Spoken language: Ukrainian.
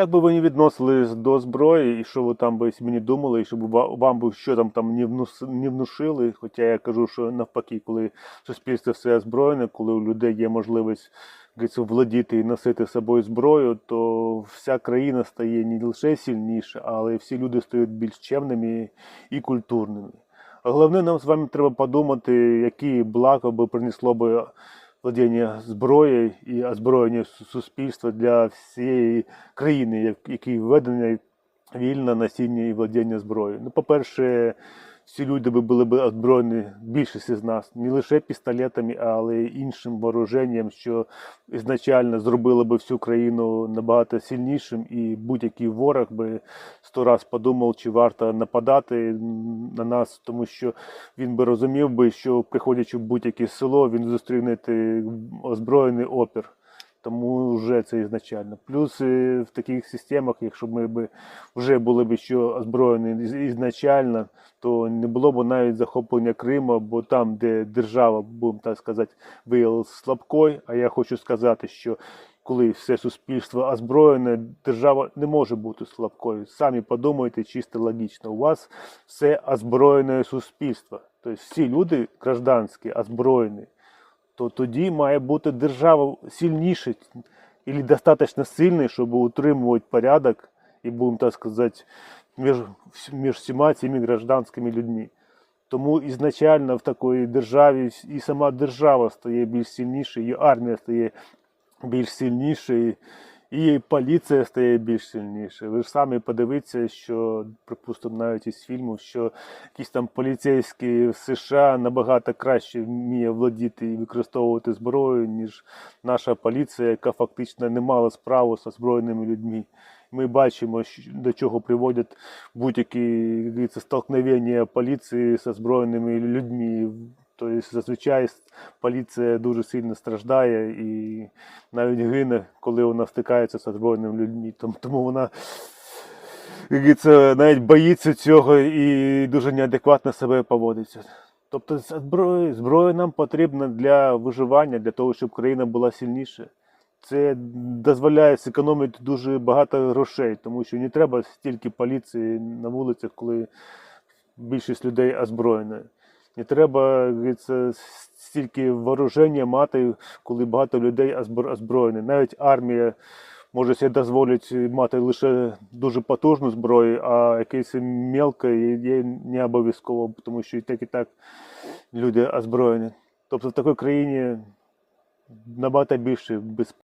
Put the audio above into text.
Як би ви не відносились до зброї, і що ви там би мені думали, і щоб вам би що там там не, внус, не внушили. Хоча я кажу, що навпаки, коли суспільство все озброєне, коли у людей є можливість владіти і носити з собою зброю, то вся країна стає не лише сильніша, але всі люди стають більш чемними і культурними. Головне, нам з вами треба подумати, які блага би принесло би владіння зброєю і озброєння суспільства для всієї країни, як- які введення вільне насіння і владіння зброєю. Ну, по-перше, всі люди би були б озброєні, більшість із нас, не лише пістолетами, але й іншим вооруженням, що ізначально зробило би всю країну набагато сильнішим, і будь-який ворог би сто раз подумав, чи варто нападати на нас, тому що він би розумів би, що приходячи в будь-яке село, він зустріне озброєний опір. Тому вже це ізначально. Плюс е, в таких системах, якщо ми б вже були б що озброєні ізначально, то не було б навіть захоплення Криму, бо там, де держава, будемо так сказати, виявилася слабкою, а я хочу сказати, що коли все суспільство озброєне, держава не може бути слабкою. Самі подумайте чисто логічно. У вас все озброєне суспільство. Тобто всі люди гражданські, озброєні то тоді має бути держава сильніша і достатньо сильний, щоб утримувати порядок і, будемо так сказати, між, між всіма цими гражданськими людьми. Тому ізначально в такій державі і сама держава стає більш сильнішою, і армія стає більш сильнішою, і поліція стає більш сильнішою. Ви ж самі подивіться, що, припустимо, навіть із фільму, що якісь там поліцейські в США набагато краще вміє владіти і використовувати зброю, ніж наша поліція, яка фактично не мала справу з озброєними людьми. Ми бачимо, до чого приводять будь-які як столкновення поліції з озброєними людьми. Тобто зазвичай поліція дуже сильно страждає і навіть гине, коли вона стикається з озброєними людьми. Тому, вона говориться, навіть боїться цього і дуже неадекватно себе поводиться. Тобто зброя, зброя нам потрібна для виживання, для того, щоб країна була сильніша. Це дозволяє зекономити дуже багато грошей, тому що не треба стільки поліції на вулицях, коли більшість людей озброєна. Не треба говориться, стільки вооруження мати, коли багато людей озбро- озброєні. Навіть армія може собі дозволити мати лише дуже потужну зброю, а якесь мелке є не обов'язково, тому що і так і так люди озброєні. Тобто в такій країні набагато більше безпеки.